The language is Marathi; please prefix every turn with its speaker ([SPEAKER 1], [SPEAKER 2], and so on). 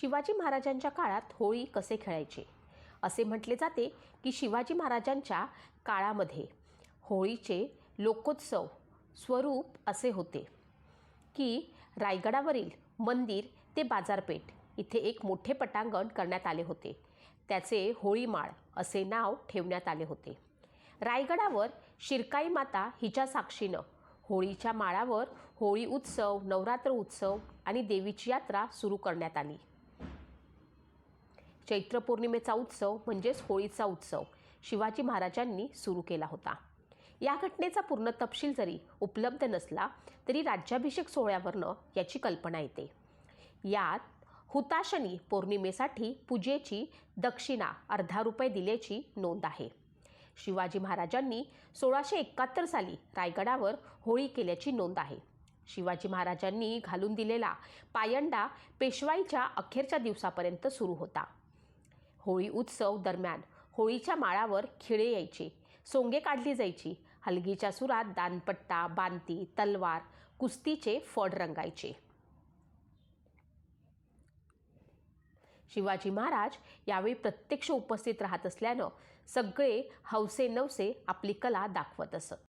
[SPEAKER 1] शिवाजी महाराजांच्या काळात होळी कसे खेळायचे? असे म्हटले जाते की शिवाजी महाराजांच्या काळामध्ये होळीचे लोकोत्सव स्वरूप असे होते की रायगडावरील मंदिर ते बाजारपेठ इथे एक मोठे पटांगण करण्यात आले होते. त्याचे होळीमाळ असे नाव ठेवण्यात आले होते. रायगडावर शिरकाई माता हिच्या साक्षीनं होळीच्या माळावर होळी उत्सव नवरात्र उत्सव आणि देवीची यात्रा सुरू करण्यात आली. चैत्र पौर्णिमेचा उत्सव म्हणजेच होळीचा उत्सव शिवाजी महाराजांनी सुरू केला होता. या घटनेचा पूर्ण तपशील जरी उपलब्ध नसला तरी राज्याभिषेक सोहळ्यावरनं याची कल्पना येते. यात हुताशनी पौर्णिमेसाठी पूजेची दक्षिणा अर्धा रुपये दिल्याची नोंद आहे. शिवाजी महाराजांनी सोळाशे एकाहत्तर साली रायगडावर होळी केल्याची नोंद आहे. शिवाजी महाराजांनी घालून दिलेला पायंडा पेशवाईच्या अखेरच्या दिवसापर्यंत सुरू होता. होळी उत्सव दरम्यान होळीच्या माळावर खिळे यायचे. सोंगे काढली जायची. हलगीच्या सुरात दानपट्टा बांती तलवार कुस्तीचे फड रंगायचे. शिवाजी महाराज यावेळी प्रत्यक्ष उपस्थित राहत असल्यानं सगळे हौसे नवसे आपली कला दाखवत असत.